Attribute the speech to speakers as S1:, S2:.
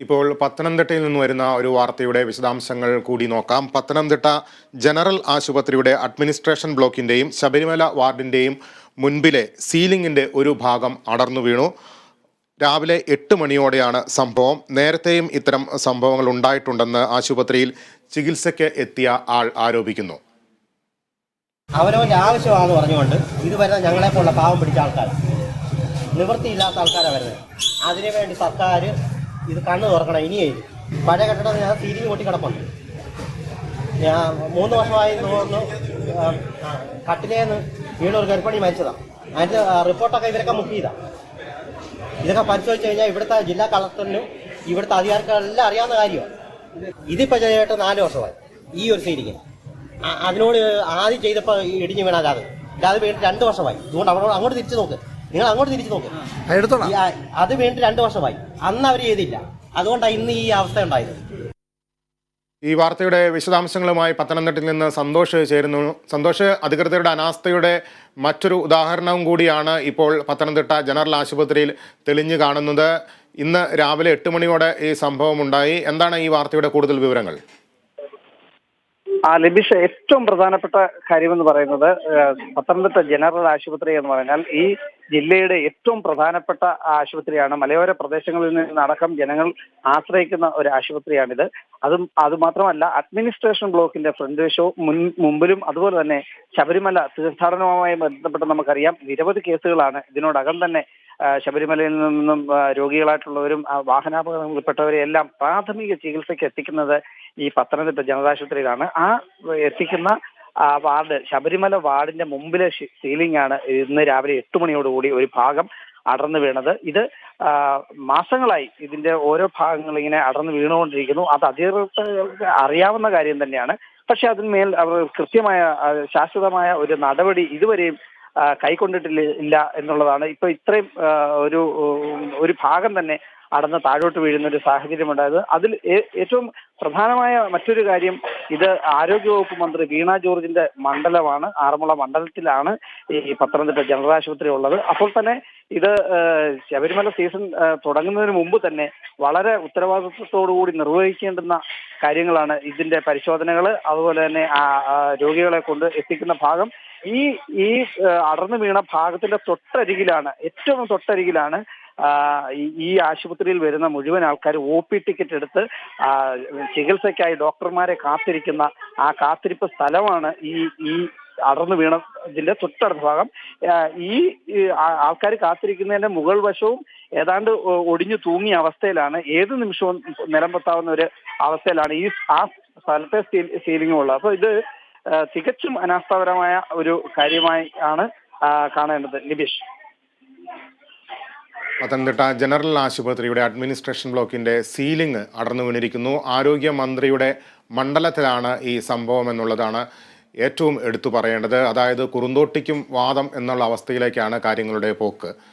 S1: ഇപ്പോൾ പത്തനംതിട്ടയിൽ നിന്ന് വരുന്ന ഒരു വാർത്തയുടെ വിശദാംശങ്ങൾ കൂടി നോക്കാം. പത്തനംതിട്ട ജനറൽ ആശുപത്രിയുടെ അഡ്മിനിസ്ട്രേഷൻ ബ്ലോക്കിന്റെയും ശബരിമല വാർഡിന്റെയും മുൻപിലെ സീലിംഗിന്റെ ഒരു ഭാഗം അടർന്നു വീണു. രാവിലെ എട്ട് മണിയോടെയാണ് സംഭവം. നേരത്തെയും ഇത്തരം സംഭവങ്ങൾ ഉണ്ടായിട്ടുണ്ടെന്ന് ആശുപത്രിയിൽ ചികിത്സയ്ക്ക് എത്തിയ ആൾ ആരോപിക്കുന്നു.
S2: അവനവന്റെ ആവശ്യമാണെന്ന് പറഞ്ഞുകൊണ്ട് ഇത് വരുന്ന ഞങ്ങളെ പോലുള്ള പാവം പിടിച്ച ആൾക്കാർ നിവൃത്തിയില്ലാത്ത ആൾക്കാരാണ് വരുന്നത്. അതിനുവേണ്ടി സർക്കാർ ഇത് കണ്ണു തുറക്കണം ഇനിയേ. പഴയ കെട്ടിടം ഞാൻ സീലിംഗ് പൊട്ടി കിടപ്പുണ്ട്. ഞാൻ മൂന്ന് വർഷമായി തോന്നുന്നു കട്ടിലേന്ന് കട്ടിലേന്ന് വീണൊരു ഗർഭിണി മരിച്ചതാണ് അതിന്റെ റിപ്പോർട്ടൊക്കെ ഇവരൊക്കെ മുക്കിയതാണ് ഇതൊക്കെ പരിശോധിച്ച് കഴിഞ്ഞാൽ ഇവിടുത്തെ ജില്ലാ കളക്ടറിനും ഇവിടുത്തെ അധികാരികളെല്ലാം അറിയാവുന്ന കാര്യമാണ് ഇതിപ്പോൾ ചെയ്തിട്ട് നാല് വർഷമായി ഈ ഒരു സീരിക്ക് അതിനോട് ആദ്യം ചെയ്തപ്പോൾ ഇടിഞ്ഞു വീണ അത് അത് വീണിട്ട് രണ്ട് വർഷമായി. അതുകൊണ്ട് അവരോട് അങ്ങോട്ട് തിരിച്ചു നോക്ക്. നിങ്ങൾ അങ്ങോട്ട് തിരിച്ചു നോക്കും. അത് വീണ്ടും രണ്ട് വർഷമായി. അന്ന് അവർ ചെയ്തില്ല. അതുകൊണ്ടാണ് ഇന്ന് ഈ അവസ്ഥ ഉണ്ടായത്.
S1: ഈ വാർത്തയുടെ വിശദാംശങ്ങളുമായി പത്തനംതിട്ടയിൽ നിന്ന് സന്തോഷ് ചേരുന്നു. സന്തോഷ് അധികൃതരുടെ അനാസ്ഥയുടെ മറ്റൊരു ഉദാഹരണവും കൂടിയാണ് ഇപ്പോൾ പത്തനംതിട്ട ജനറൽ ആശുപത്രിയിൽ തെളിഞ്ഞു കാണുന്നത്. ഇന്ന് രാവിലെ എട്ട് മണിയോടെ ഈ സംഭവം ഉണ്ടായി എന്താണ് ഈ വാർത്തയുടെ കൂടുതൽ വിവരങ്ങൾ?
S3: ആ ലഭിച്ച ഏറ്റവും പ്രധാനപ്പെട്ട കാര്യമെന്ന് പറയുന്നത് പത്തനംതിട്ട ജനറൽ ആശുപത്രി എന്ന് പറഞ്ഞാൽ ഈ ജില്ലയുടെ ഏറ്റവും പ്രധാനപ്പെട്ട ആശുപത്രിയാണ്. മലയോര പ്രദേശങ്ങളിൽ നിന്നടക്കം ജനങ്ങൾ ആശ്രയിക്കുന്ന ഒരു ആശുപത്രിയാണിത്. അതും അത് മാത്രമല്ല അഡ്മിനിസ്ട്രേഷൻ ബ്ലോക്കിന്റെ ഫ്രണ്ട് വശവും മുൻ മുമ്പിലും അതുപോലെ തന്നെ ശബരിമല തീർത്ഥാടനവുമായി ബന്ധപ്പെട്ട് നമുക്കറിയാം നിരവധി കേസുകളാണ് ഇതിനോടകം തന്നെ ശബരിമലയിൽ നിന്നും രോഗികളായിട്ടുള്ളവരും വാഹനാപകടങ്ങളിൽപ്പെട്ടവരെ എല്ലാം പ്രാഥമിക ചികിത്സയ്ക്ക് എത്തിക്കുന്നത് ഈ പത്തനംതിട്ട ജനതാശുപത്രിയിലാണ്. ആ എത്തിക്കുന്ന വാർഡ് ശബരിമല വാർഡിന്റെ മുമ്പിലെ സീലിംഗ് ആണ് ഇന്ന് രാവിലെ എട്ട് മണിയോടുകൂടി ഒരു ഭാഗം അടർന്നു വീണത്. ഇത് മാസങ്ങളായി ഇതിന്റെ ഓരോ ഭാഗങ്ങൾ ഇങ്ങനെ അടർന്നു വീണുകൊണ്ടിരിക്കുന്നു. അത് അധികൃതർക്ക് അറിയാവുന്ന കാര്യം തന്നെയാണ്. പക്ഷെ അതിന്മേൽ അവർ കൃത്യമായ ശാശ്വതമായ ഒരു നടപടി ഇതുവരെയും കൈക്കൊണ്ടിട്ടില്ല എന്നുള്ളതാണ്. ഇപ്പൊ ഇത്രയും ഒരു ഒരു ഭാഗം തന്നെ അടന്ന് താഴോട്ട് വീഴുന്ന ഒരു സാഹചര്യം ഉണ്ടായത് അതിൽ ഏറ്റവും പ്രധാനമായ മറ്റൊരു കാര്യം ഇത് ആരോഗ്യവകുപ്പ് മന്ത്രി വീണ ജോർജിന്റെ മണ്ഡലമാണ് ആറന്മുള മണ്ഡലത്തിലാണ് ഈ പത്തനംതിട്ട ജനറൽ ആശുപത്രി ഉള്ളത്. അപ്പോൾ തന്നെ ഇത് ശബരിമല സീസൺ തുടങ്ങുന്നതിന് മുമ്പ് തന്നെ വളരെ ഉത്തരവാദിത്വത്തോടുകൂടി നിർവഹിക്കേണ്ടുന്ന കാര്യങ്ങളാണ് ഇതിന്റെ പരിശോധനകൾ അതുപോലെ തന്നെ രോഗികളെ കൊണ്ട് എത്തിക്കുന്ന ഭാഗം ഈ ഈ അടർന്നു വീണ ഭാഗത്തിന്റെ തൊട്ടരികിലാണ് ഏറ്റവും തൊട്ടരികിലാണ് ഈ- ആശുപത്രിയിൽ വരുന്ന മുഴുവൻ ആൾക്കാർ ഒ പി ടിക്കറ്റ് എടുത്ത് ചികിത്സയ്ക്കായി ഡോക്ടർമാരെ കാത്തിരിക്കുന്ന ആ കാത്തിരിപ്പ് സ്ഥലമാണ് ഈ ഈ അടർന്നു വീണ ഇതിന്റെ തൊട്ടടുത്ത ഭാഗം. ഈ ആൾക്കാർ കാത്തിരിക്കുന്നതിന്റെ മുകൾ വശവും ഏതാണ്ട് ഒടിഞ്ഞു തൂങ്ങിയ അവസ്ഥയിലാണ് ഏത് നിമിഷവും നിലം പൊത്താവുന്ന ഒരു അവസ്ഥയിലാണ് ഈ ആ സ്ഥലത്തെ സീലിംഗ് ഉള്ളത്. അപ്പൊ ഇത് തികച്ചും അനാസ്ഥാപരമായ ഒരു കാര്യമായി ആണ് കാണേണ്ടത്. നിബീഷ്.
S1: പത്തനംതിട്ട ജനറൽ ആശുപത്രിയുടെ അഡ്മിനിസ്ട്രേഷൻ ബ്ലോക്കിന്റെ സീലിംഗ് അടർന്നു വീണിരിക്കുന്നു. ആരോഗ്യമന്ത്രിയുടെ മണ്ഡലത്തിലാണ് ഈ സംഭവം എന്നുള്ളതാണ് ഏറ്റവും എടുത്തു പറയേണ്ടത്. അതായത് കുറുന്തോട്ടിക്കും വാദം എന്നുള്ള അവസ്ഥയിലേക്കാണ് കാര്യങ്ങളുടെ പോക്ക്.